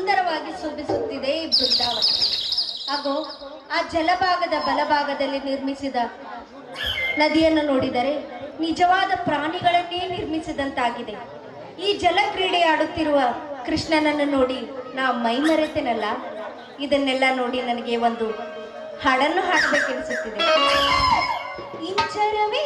ಸುಂದರವಾಗಿ ಶೋಭಿಸುತ್ತಿದೆ ಈ ಬೃಂದಾವನ. ಹಾಗೂ ಆ ಜಲಭಾಗದ ಬಲಭಾಗದಲ್ಲಿ ನಿರ್ಮಿಸಿದ ನದಿಯನ್ನು ನೋಡಿದರೆ ನಿಜವಾದ ಪ್ರಾಣಿಗಳನ್ನೇ ನಿರ್ಮಿಸಿದಂತಾಗಿದೆ. ಈ ಜಲ ಕ್ರೀಡೆ ಆಡುತ್ತಿರುವ ಕೃಷ್ಣನನ್ನು ನೋಡಿ ನಾ ಮೈ ಮರೆತೇನಲ್ಲ? ಇದನ್ನೆಲ್ಲ ನೋಡಿ ನನಗೆ ಒಂದು ಹಾಡನ್ನು ಹಾಡಬೇಕೆನಿಸುತ್ತಿದೆ. ಇಂಚರವೇ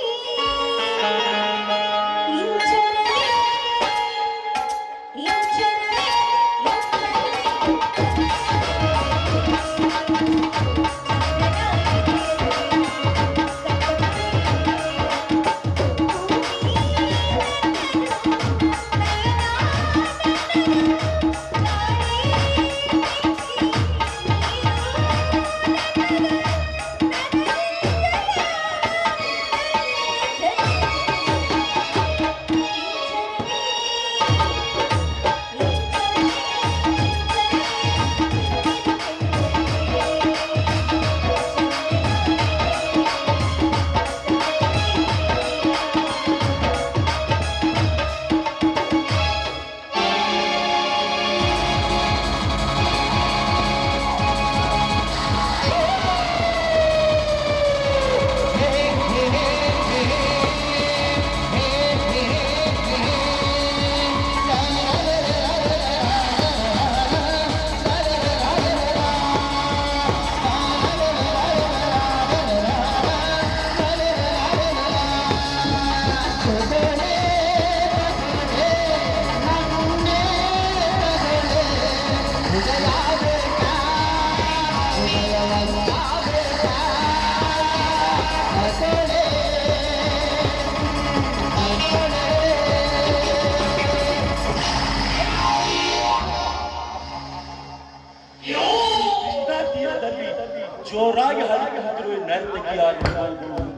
ನರ್ತಕಿಯಾಗಿರಬಹುದು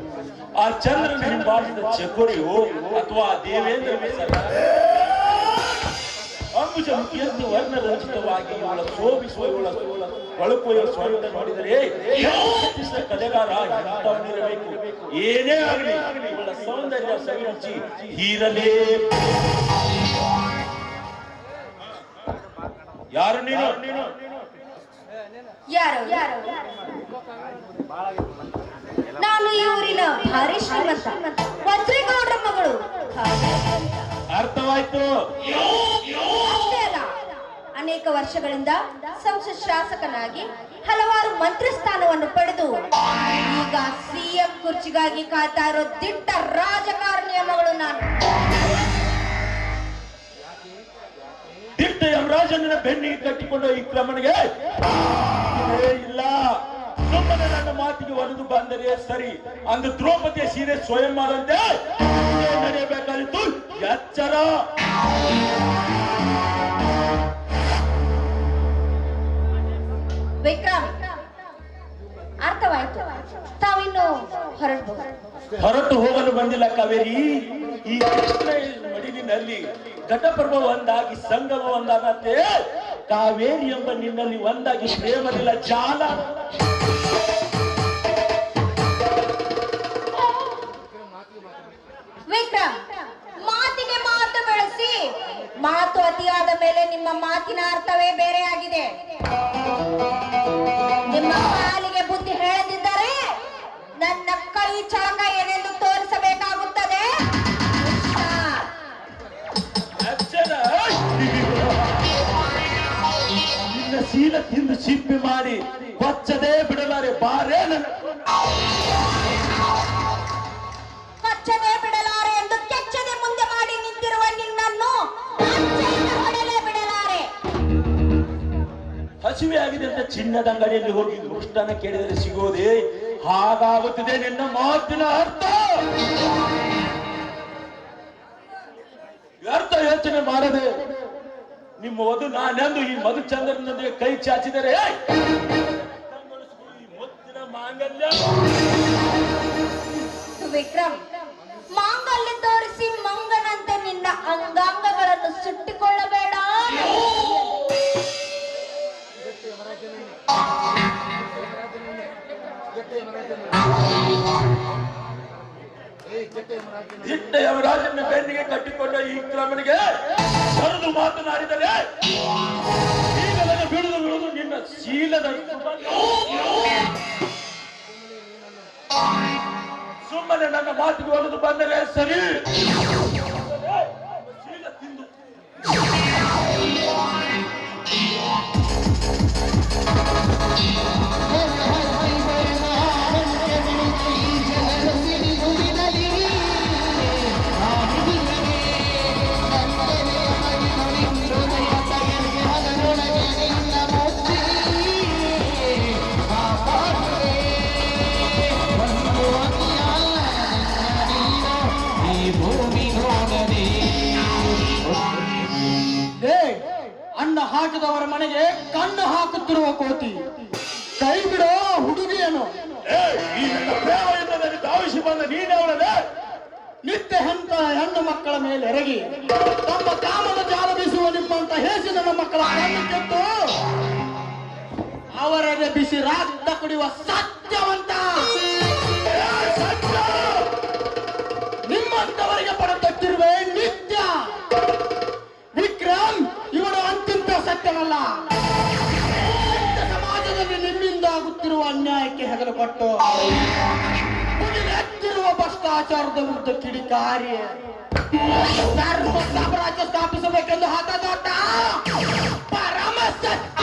ಆ ಚಂದ್ರನ ಹಿಂಬಾಲಿಸಿದ ಚಕೋರಿಯೋ ಅಥವಾ ದೇವೇಂದ್ರ ಅಂಬುಜ ಮುಖಿಯಂತೆ ವರ್ಣರಂಜಿತವಾಗಿ ಇವಳ ಶೋಭಿಸುವ ಇವಳ ಬಳಕುವ ಇವಳ ಸ್ವರೂಪ ನೋಡಿದರೆ ಕಲೆಗಾರ ಎಂಥವನಿರಬೇಕು? ಏನೇ ಆಗಲಿ ಇವಳ ಸೌಂದರ್ಯ ಸವಿರುಚಿ ಹೀರಲೇ ಯಾರು ನೀನು? ಯಾರು? ಯಾರು? ನಾನು ಈ ಊರಿನ ಭಾರಿ ಶ್ರೀಮಂತ ವಜ್ರೇಗೌಡರ ಮಗಳು. ಅರ್ಥವಾಯ್ತು. ಅಷ್ಟೇ ಅಲ್ಲ ಅನೇಕ ವರ್ಷಗಳಿಂದ ಸಂಸತ್ ಶಾಸಕನಾಗಿ ಹಲವಾರು ಮಂತ್ರಿ ಸ್ಥಾನವನ್ನು ಪಡೆದು ಈಗ ಸಿಎಂ ಕುರ್ಚಿಗಾಗಿ ಕಾಯ್ತಾ ಇರೋ ದಿಟ್ಟ ರಾಜಕಾರಣಿಯ ಮಗಳು ನಾನು. ದಿಟ್ಟ ಯಮರಾಜನ ಬೆನ್ನಿಗೆ ಕಟ್ಟಿಕೊಂಡು ಈ ಕ್ರಮಣಿಗೆ ಇಲ್ಲ. ಸುಮ್ಮನೆ ನನ್ನ ಮಾತಿಗೆ ಒಡೆದು ಬಂದರೆ ಸರಿ. ಅಂದು ದ್ರೌಪದಿಯ ಸೀರೆ ಸ್ವಯಂ ಮಾಡಂತೆ ನಡೆಯಬೇಕಾಗಿತ್ತು ಎಚ್ಚರ. ವಿಕ್ರಮ್ ಅರ್ಥವಾಯ್ತು. ತಾವಿನ್ನು ಹೊರಟು ಹೊರಟು ಹೋಗಲು ಬಂದಿಲ್ಲ ಕಾವೇರಿ. ಈ ಕೃಷ್ಣ ಮಡಿಲಿನಲ್ಲಿ ಘಟಪರ್ವ ಒಂದಾಗಿ ಸಂಗಮ ಒಂದಾಗತ್ತೆ ಕಾವೇರಿ ಎಂಬ ನಿನ್ನಲ್ಲಿ ಒಂದಾಗಿ ಪ್ರೇಮದಿಲ್ಲ ಜಾಲ. ಮಾತಿಗೆ ಮಾತು ಬೆಳೆಸಿ. ಮಾತು ಅತಿಯಾದ ಮೇಲೆ ನಿಮ್ಮ ಮಾತಿನ ಅರ್ಥವೇ ಬೇರೆ ಆಗಿದೆ ನಿಮ್ಮ ಕಾಲಿಗೆ ಬುದ್ಧಿ ಹೇಳದಿದ್ದರೆ ನನ್ನ ಕೈ ಚಾಂಗ ಏನೆಂದು ತೋರಿಸಬೇಕಾಗುತ್ತದೆ? ಸೀನ ತಿಂದು ಸಿಪ್ಪಿ ಮಾಡಿ ಕೊಚ್ಚದೇ ಬಿಡಲಾರೆ, ಬಾರೇ ನನ್ನ ಹಸಿವೆ ಆಗಿದೆ ಅಂತ ಚಿನ್ನದ ಅಂಗಡಿಯಲ್ಲಿ ಹೋಗಿ ದುಷ್ಟನ ಕೇಳಿದರೆ ಸಿಗೋದೇ ಹಾಗಾಗುತ್ತಿದೆ ನಿನ್ನ ಮಾತಿನ ಅರ್ಥ. ವ್ಯರ್ಥ ಯೋಚನೆ ಮಾಡದೆ ನಿಮ್ಮ ವಧು ನಾನೆಂದು ಈ ಮಧುಚಂದ್ರನೊಂದಿಗೆ ಕೈ ಚಾಚಿದರೆ ಮುತ್ತಿನ ಮಾಂಗಲ್ಯ. ವಿಕ್ರಮ್, ಮಾಂಗಲ್ಯ ತೋರಿಸಿ ಮಂಗನಂತೆ ನಿನ್ನ ಅಂಗಾಂಗಗಳನ್ನು ಸುಟ್ಟಿಕೊಳ್ಳಬೇಡ ದೇವರಾಜನ ಬೆನ್ನಿಗೆ ಕಟ್ಟಿಕೊಂಡ ಈ ಕ್ರಮನಿಗೆ ಸರದು ಮಾತನಾಡಿದರೆ, ಈಗಲೇ ಬಿಡುದು ಬಿಡುದು ನಿನ್ನ ಶೀಲದ ಸುಮ್ಮನೆ ನನ್ನ ಮಾತಿಗೆ ಒಲಿದು ಬಂದರೆ ಸರಿ. ಹಾಕಿದವರ ಮನೆಗೆ ಕಣ್ಣು ಹಾಕುತ್ತಿರುವ ಕೋತಿ. ಕೈ ಬಿಡೋ ಹುಡುಗಿಯನು. ಧಾವಿಸಿ ಬಂದ ನಿತ್ಯ ಹಂತ ಹೆಣ್ಣು ಮಕ್ಕಳ ಮೇಲೆ ಎರಗಿ. ತಮ್ಮ ಕಾಮದ ಜಾಲ ಬೀಸುವ ನಿಮ್ಮಂತ ಹೇಸಿದ ಮಕ್ಕಳ ಕೆತ್ತು ಅವರದೇ ಬಿಸಿ ರಕ್ತ ಕುಡಿಯುವ ಸತ್ಯವಂತ. ನಿಮ್ಮಂತವರಿಗೆ ಪಡೆದಕ್ಕಿರುವೆ ಕೊಟ್ಟು ಮುಗಿಲೆತ್ತಿರುವ ಭ್ರಷ್ಟಾಚಾರದ ವಿರುದ್ಧ ಕಿಡಿಕಾರಿ ಸರ್ವ ಸಾಮ್ರಾಜ್ಯ ಸ್ಥಾಪಿಸಬೇಕೆಂದು ಹತದೋಟ ಪರಮ ಸತ್ಯ.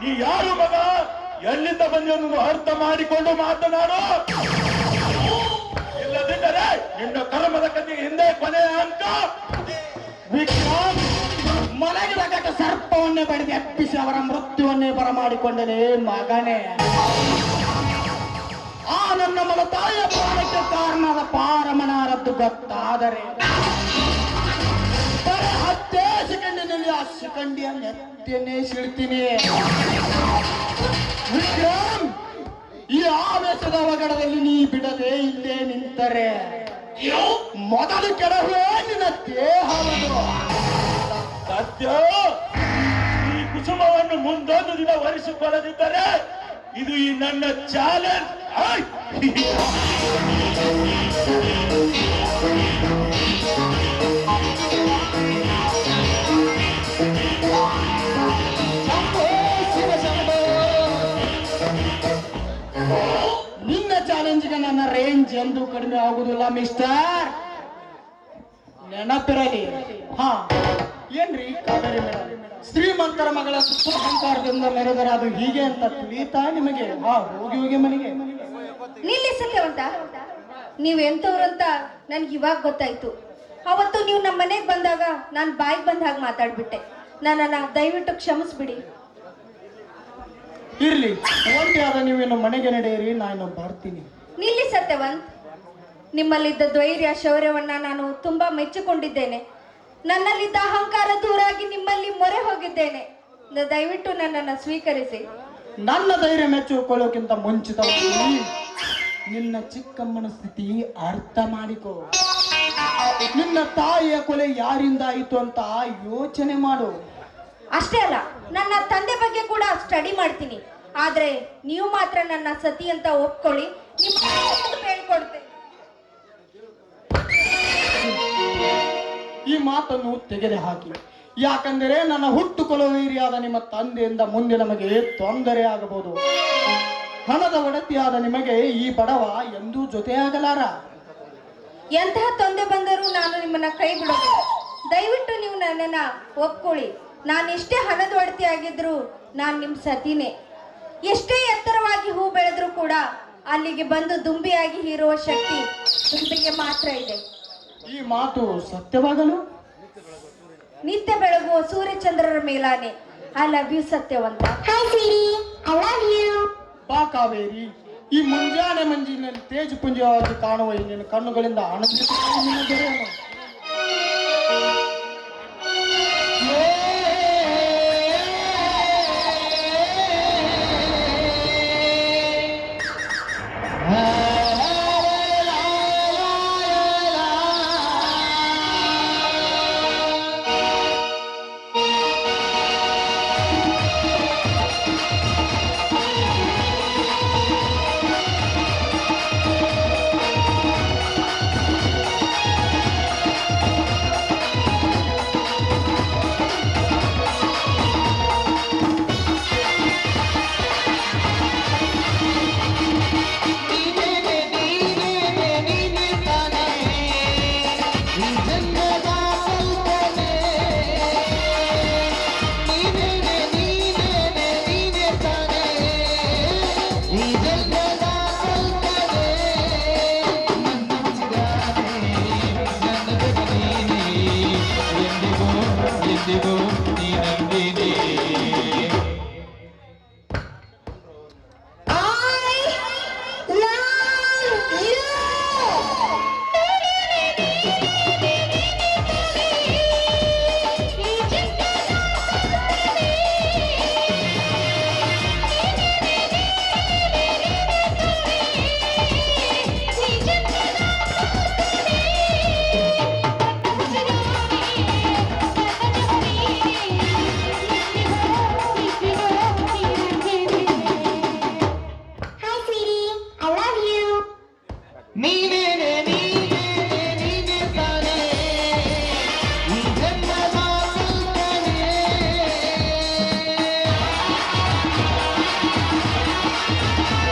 ನೀ ಯಾರು ಮಗ? ಎಲ್ಲಿಂದ ಬಂದೆನ್ನು ಅರ್ಥ ಮಾಡಿಕೊಂಡು ಮಾತನಾಡು. ಇಲ್ಲದಿದ್ದರೆ ನಿನ್ನ ಕರ್ಮದ ಕಥೆಗೆ ಹಿಂದೆ ಕೊನೆಯ ಅಂಕ. ವಿಕ್ರಮ್ ಮಲಗಿದ ಘಟ ಸರ್ಪವನ್ನೇ ಬಡಿದು ಎಪ್ಪಿಸಿ ಅವರ ಮೃತ್ಯುವನ್ನೇ ಬರಮಾಡಿಕೊಂಡನೇ ಮಗನೇ. ಆ ನನ್ನ ಮನ ತಾಯಿಯ ಪ್ರಾಣಕ್ಕೆ ಕಾರಣದ ಪಾರಮನಾರದ್ದು ಗೊತ್ತಾದರೆ ಹತ್ತೇ ಸೆಕೆಂಡಿನಲ್ಲಿ ಆ ಸೆಕೆಂಡಿಯ ಸಿಳ್ತೀನಿ. ವಿಕ್ರಮ್ ಈ ಆವೇಶದ ಅವಘಡದಲ್ಲಿ ನೀ ಬಿಡದೆ ಇಲ್ಲೇ ನಿಂತರೆ. ಮೊದಲು ಕೆಡವೇ ನಿನ್ನ ದೇಹವನ್ನು ಸತ್ಯ ಈ ಕುಸುಮವನ್ನು ಮುಂದೊಂದು ದಿನ ಒರೆಸಿಕೊಳ್ಳದಿದ್ದರೆ ಇದು ಈ ನನ್ನ ಚಾಲೆಂಜ್. ನಿನ್ನ ಚಾಲೆಂಜ್ಗೆ ನನ್ನ ರೇಂಜ್ ಎಂದು ಕಡಿಮೆ ಆಗುವುದಿಲ್ಲ, ಮಿಸ್ಟರ್. ನೆನಪಿರಲಿ. ಹಾ. ಏನ್ರಿ? ಕಾವೇರಿ ಮೇಡಮ್ ಶ್ರೀಮಂತರ ಮಗಳ ಅಹಂಕಾರದಿಂದ ಮೆರೆದರೆ ಅದು ಹೀಗೆ ಅಂತ ತಿಳಿತಾ ನಿಮಗೆ? ಹಾ ಹೋಗಿ ಹೋಗಿ ಮನೆಗೆ. ನಿಲ್ಲಿ ಸತ್ಯವಂತ ನೀವ್ ಎಂತವ್ರಂತ ನನ್ಗೆ ಇವಾಗ ಗೊತ್ತಾಯ್ತು. ಅವತ್ತು ನೀವು ನಮ್ಮ ಮನೆಗೆ ಬಂದಾಗ ನಾನು ಬಾಯಿಗೆ ಬಂದ ಹಾಗೆ ಮಾತಾಡ್ಬಿಟ್ಟೆ. ನನ್ನನ್ನು ದಯವಿಟ್ಟು ಕ್ಷಮಿಸ್ಬಿಡಿ. ಇರ್ಲಿ ಒಂಟಿ ಆದ ನೀವೇನು ಮನೆಗೆ ನಡೆಯಿರಿ ನಾನು ಬರ್ತೀನಿ. ನಿಲ್ಲಿ ಸತ್ಯವಂತ್ ನಿಮ್ಮಲ್ಲಿದ್ದ ಧೈರ್ಯ ಶೌರ್ಯವನ್ನ ನಾನು ತುಂಬಾ ಮೆಚ್ಚಿಕೊಂಡಿದ್ದೇನೆ. ನನ್ನಲ್ಲಿದ್ದ ಅಹಂಕಾರ ದೂರಾಗಿ ನಿಮ್ಮಲ್ಲಿ ಮೊರೆ ಹೋಗಿದ್ದೇನೆ. ದಯವಿಟ್ಟು ನನ್ನನ್ನು ಸ್ವೀಕರಿಸಿ. ನನ್ನ ಧೈರ್ಯ ಮೆಚ್ಚಿಕೊಳ್ಳೋಕ್ಕಿಂತ ಮುಂಚಿತವಾಗಿ ನಿನ್ನ ಚಿಕ್ಕಮ್ಮನ ಸ್ಥಿತಿ ಅರ್ಥ ಮಾಡಿಕೋ. ನಿನ್ನ ತಾಯಿಯ ಕೊಲೆ ಯಾರಿಂದ ಆಯಿತು ಅಂತ ಯೋಚನೆ ಮಾಡು. ಅಷ್ಟೇ ಅಲ್ಲ ನನ್ನ ತಂದೆ ಬಗ್ಗೆ ಕೂಡ ಸ್ಟಡಿ ಮಾಡ್ತೀನಿ. ಆದ್ರೆ ನೀವು ಮಾತ್ರ ನನ್ನ ಸತಿ ಅಂತ ಒಪ್ಕೊಳ್ಳಿ ನಿಮ್ಮ ಹೇಳ್ಕೊಡ್ತೇನೆ ಈ ಮಾತನ್ನು ತೆಗೆದು ಹಾಕಿ. ಯಾಕಂದರೆ ನನ್ನ ಹುಟ್ಟು ಕೊಲುವೈರಿಯಾದ ನಿಮ್ಮ ತಂದೆಯಿಂದ ಮುಂದೆ ನಮಗೆ ತೊಂದರೆ ಆಗಬಹುದು. ಹಣದ ಒಡತಿಯಾದ ನಿಮಗೆ ಈ ಬಡವ ಎಂದೂ ಜೊತೆಯಾಗಲಾರ? ಎಂತಹ ತೊಂದರೆ ಬಂದರೂ ನಾನು ನಿಮ್ಮನ್ನ ಕೈ ಬಿಡೋದಿಲ್ಲ ದಯವಿಟ್ಟು ನೀವು ನನ್ನನ್ನ ಒಪ್ಕೊಳ್ಳಿ. ನಾನು ಎಷ್ಟೇ ಹಣದ ಒಡತಿ ಆಗಿದ್ರು ನಾನು ನಿಮ್ಮ ಸತಿನೇ. ಎಷ್ಟೇ ಎತ್ತರವಾಗಿ ಹೂ ಬೆಳೆದ್ರೂ ಕೂಡ ಅಲ್ಲಿಗೆ ಬಂದು ದುಂಬಿಯಾಗಿ ಹೀರುವ ಶಕ್ತಿ ದುಂಬಿಗೆ ಮಾತ್ರ ಇದೆ. ಈ ಮಾತು ಸತ್ಯವಾಗಲು? ನಿತ್ಯ ಬೆಳಗುವ ಸೂರ್ಯಚಂದ್ರರ ಮೇಲಾನೆ. ಐ ಲವ್ ಯು ಸತ್ಯವಂತ. ಬಾ ಕಾವೇರಿ. ಈ ಮುಂಜಾನೆ ಮಂಜಿನಲ್ಲಿ ತೇಜ ಪುಂಜವಾಗಿ ಕಾಣುವ ನಿನ್ನ ಕಣ್ಣುಗಳಿಂದ ಆನಂದ Música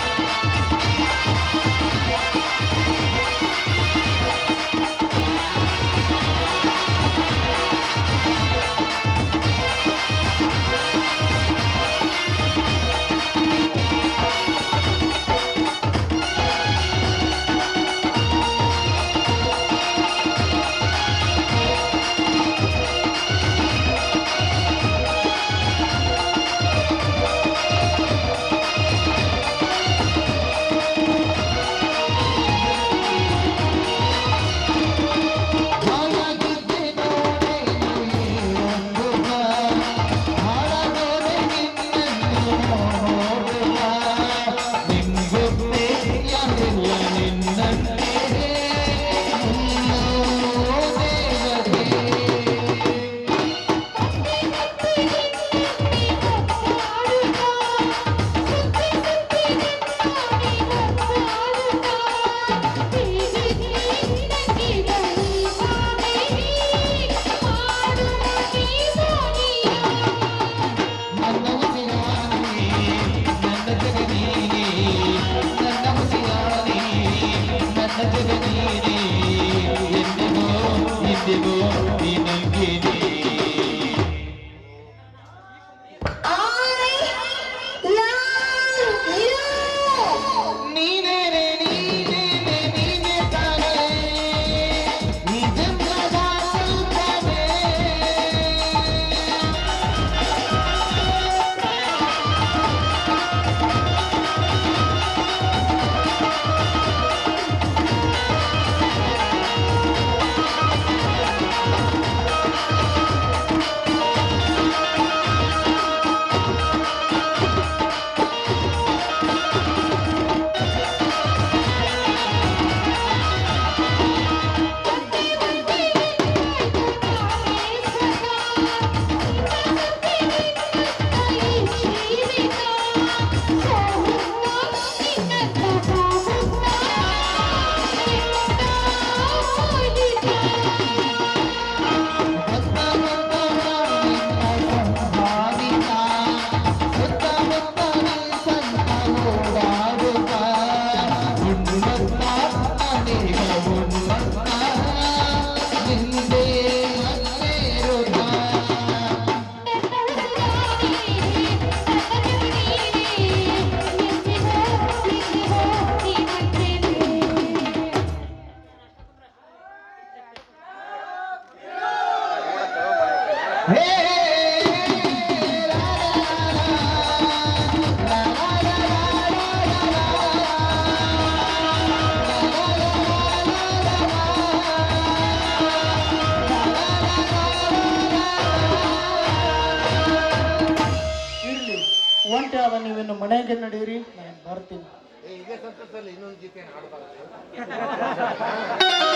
ಇರ್ಲಿ ಒಂಟೆ ಆದ ನೀವಿನ್ನು ಮನೆಗೆ ನಡೀರಿ ನಾನು ಬರ್ತೀನಿ.